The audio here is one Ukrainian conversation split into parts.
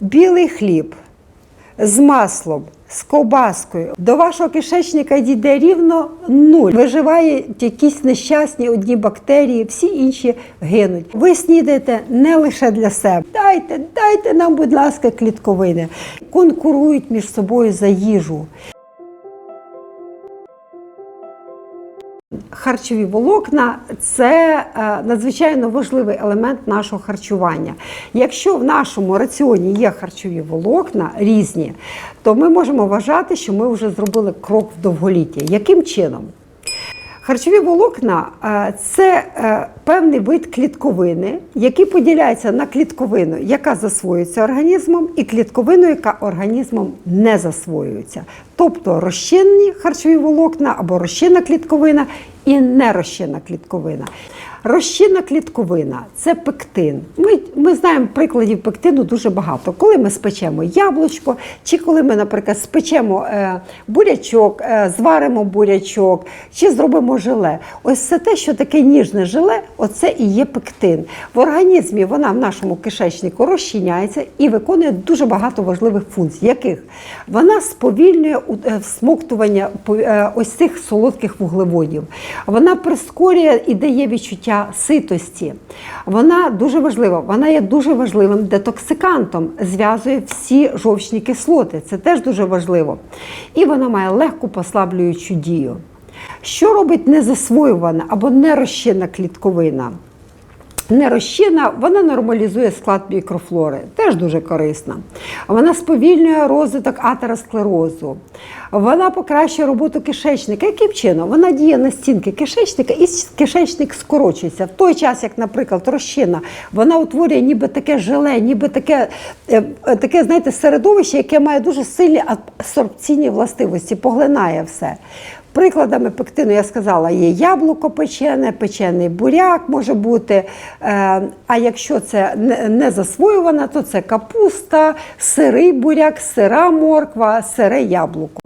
білий хліб з маслом, з ковбаскою. До вашого кишечника дійде рівно нуль. Виживають якісь нещасні одні бактерії, всі інші гинуть. Ви снідаєте не лише для себе. Дайте, дайте нам, будь ласка, клітковини. Конкурують між собою за їжу. Харчові волокна це е, надзвичайно важливий елемент нашого харчування. Якщо в нашому раціоні є харчові волокна різні, то ми можемо вважати, що ми вже зробили крок в довголіття. Яким чином? Харчові волокна е, це е, певний вид клітковини, який поділяється на клітковину, яка засвоюється організмом, і клітковину, яка організмом не засвоюється. Тобто розчинні харчові волокна або розчинна клітковина і нерозчинна клітковина. Розчинна клітковина це пектин. Ми, ми знаємо прикладів пектину дуже багато. Коли ми спечемо яблучко, чи коли ми, наприклад, спечемо е, бурячок, е, зваримо бурячок, чи зробимо желе. Ось це те, що таке ніжне желе, оце і є пектин. В організмі вона в нашому кишечнику розчиняється і виконує дуже багато важливих функцій. Яких? Вона сповільнює е, всмоктування е, ось цих солодких вуглеводів. Вона прискорює і дає відчуття ситості. Вона дуже важлива. Вона є дуже важливим детоксикантом, зв'язує всі жовчні кислоти. Це теж дуже важливо. І вона має легку послаблюючу дію. Що робить незасвоювана або нерозчинна клітковина? Нерозчинна, вона нормалізує склад мікрофлори, теж дуже корисна. Вона сповільнює розвиток атеросклерозу. Вона покращує роботу кишечника. Яким чином? Вона діє на стінки кишечника, і кишечник скорочується. В той час, як, наприклад, розчина, вона утворює ніби таке желе, ніби таке, е, е, таке знаєте, середовище, яке має дуже сильні абсорбційні властивості, поглинає все. Прикладами пектину я сказала, є яблуко печене, печений буряк може бути. Е, А якщо це не- засвоювана, то це капуста, сирий буряк, сира морква, сире яблуко.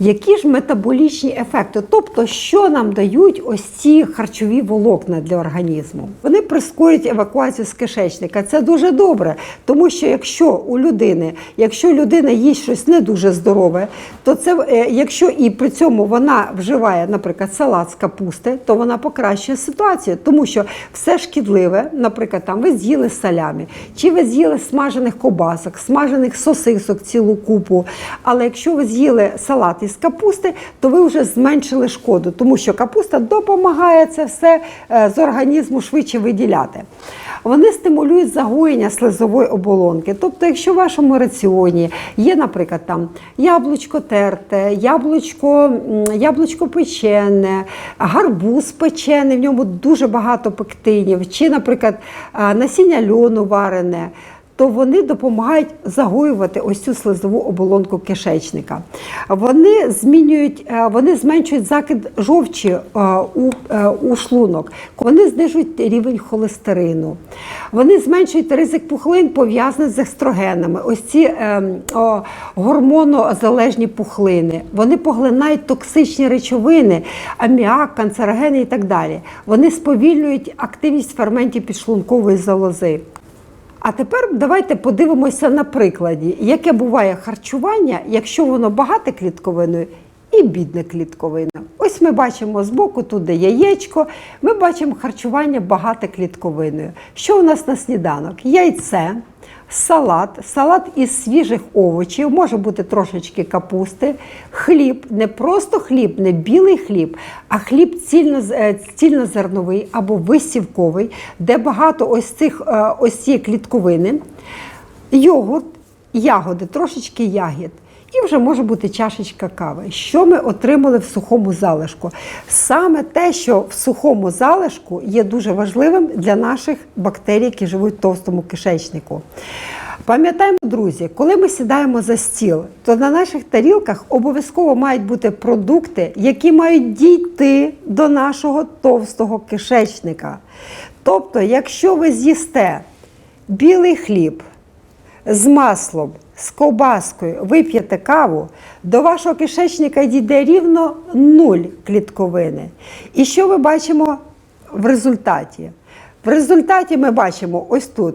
Які ж метаболічні ефекти? Тобто, що нам дають ось ці харчові волокна для організму? Вони прискорюють евакуацію з кишечника. Це дуже добре, тому що якщо у людини, якщо людина їсть щось не дуже здорове, то це е, якщо і при цьому вона вживає, наприклад, салат з капусти, то вона покращує ситуацію, тому що все шкідливе, наприклад, там ви з'їли салямі, чи ви з'їли смажених кобасок, смажених сосисок цілу купу. Але якщо ви з'їли салат із капусти, то ви вже зменшили шкоду, тому що капуста допомагає це все е, з організму швидше виділяти. Вони стимулюють загоєння слизової оболонки. Тобто, якщо в вашому раціоні є, наприклад, там яблучко терте, яблучко, яблучко печене, гарбуз печений, в ньому дуже багато пектинів, чи, наприклад, насіння льону варене то вони допомагають загоювати ось цю слизову оболонку кишечника. Вони змінюють, е, вони зменшують закид жовчі е, у, е, у шлунок, вони знижують рівень холестерину, вони зменшують ризик пухлин, пов'язаних з естрогенами. Ось ці о, гормонозалежні пухлини. Вони поглинають токсичні речовини, аміак, канцерогени і так далі. Вони сповільнюють активність ферментів підшлункової залози. А тепер давайте подивимося на прикладі, яке буває харчування, якщо воно багате клітковиною і бідне клітковиною. Ось ми бачимо збоку, тут де яєчко, ми бачимо харчування багате клітковиною. Що у нас на сніданок? Яйце, салат, салат із свіжих овочів, може бути трошечки капусти, хліб, не просто хліб, не білий хліб, а хліб е, цільнозерновий або висівковий, де багато ось цих е, ось цієї клітковини, йогурт, ягоди, трошечки ягід. І вже може бути чашечка кави. Що ми отримали в сухому залишку? Саме те, що в сухому залишку є дуже важливим для наших бактерій, які живуть в товстому кишечнику. Пам'ятаємо, друзі, коли ми сідаємо за стіл, то на наших тарілках обов'язково мають бути продукти, які мають дійти до нашого товстого кишечника. Тобто, якщо ви з'їсте білий хліб, з маслом, з ковбаскою вип'єте каву, до вашого кишечника дійде рівно нуль клітковини. І що ми бачимо в результаті? В результаті ми бачимо ось тут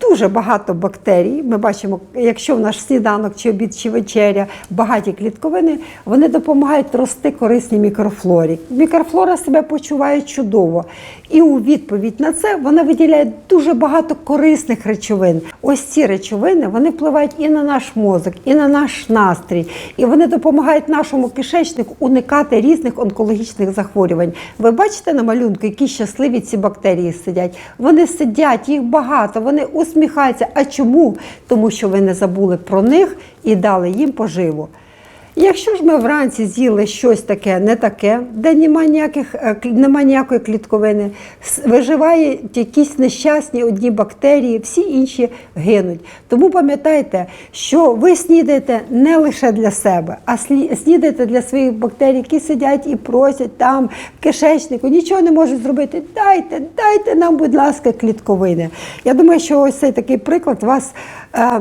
дуже багато бактерій. Ми бачимо, якщо в наш сніданок чи обід чи вечеря багаті клітковини, вони допомагають рости корисні мікрофлорі. Мікрофлора себе почуває чудово. І у відповідь на це вона виділяє дуже багато корисних речовин. Ось ці речовини вони впливають і на наш мозок, і на наш настрій, і вони допомагають нашому кишечнику уникати різних онкологічних захворювань. Ви бачите на малюнку, які щасливі ці бактерії сидять. Вони сидять, їх багато, вони усміхаються. А чому? Тому що ви не забули про них і дали їм поживу. Якщо ж ми вранці з'їли щось таке, не таке, де немає ніяких е, немає ніякої клітковини, виживають якісь нещасні одні бактерії, всі інші гинуть. Тому пам'ятайте, що ви снідаєте не лише для себе, а снідаєте для своїх бактерій, які сидять і просять там в кишечнику, нічого не можуть зробити. Дайте, дайте нам, будь ласка, клітковини. Я думаю, що ось цей такий приклад вас. Е,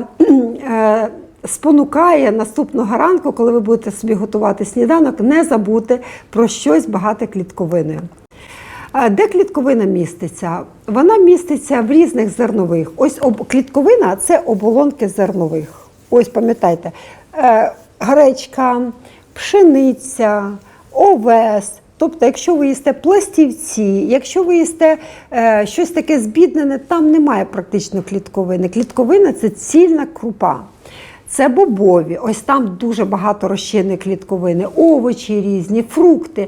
е, спонукає наступного ранку, коли ви будете собі готувати сніданок, не забути про щось багате клітковиною. Де клітковина міститься? Вона міститься в різних зернових. Ось об, клітковина це оболонки зернових. Ось пам'ятайте, е, гречка, пшениця, овес. Тобто, якщо ви їсте пластівці, якщо ви їсте е, щось таке збіднене, там немає практично клітковини. Клітковина це цільна крупа. Це бобові, ось там дуже багато розчинної клітковини, овочі різні, фрукти,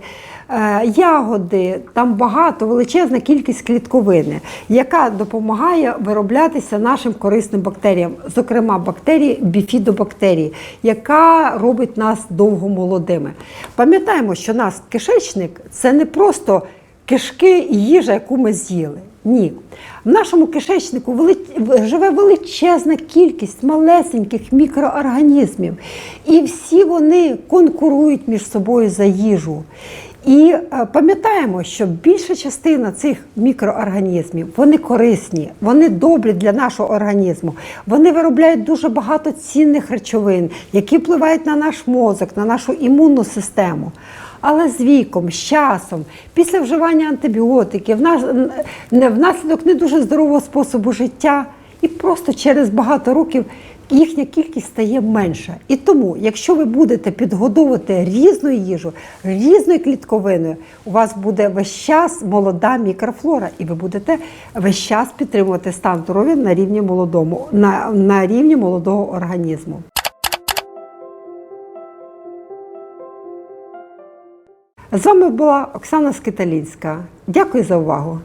е, ягоди, там багато, величезна кількість клітковини, яка допомагає вироблятися нашим корисним бактеріям, зокрема бактерії біфідобактерії, яка робить нас довго молодими. Пам'ятаємо, що наш кишечник це не просто кишки і їжа, яку ми з'їли. Ні. В нашому кишечнику вели- живе величезна кількість малесеньких мікроорганізмів. І всі вони конкурують між собою за їжу. І е, пам'ятаємо, що більша частина цих мікроорганізмів вони корисні, вони добрі для нашого організму. Вони виробляють дуже багато цінних речовин, які впливають на наш мозок, на нашу імунну систему. Але з віком, з часом, після вживання антибіотиків, вна- внаслідок не дуже здорового способу життя, і просто через багато років їхня кількість стає менша. І тому, якщо ви будете підгодовувати різною їжу, різною клітковиною, у вас буде весь час молода мікрофлора, і ви будете весь час підтримувати стан здоров'я на рівні молодому, на, на рівні молодого організму. З вами була Оксана Скиталінська. Дякую за увагу.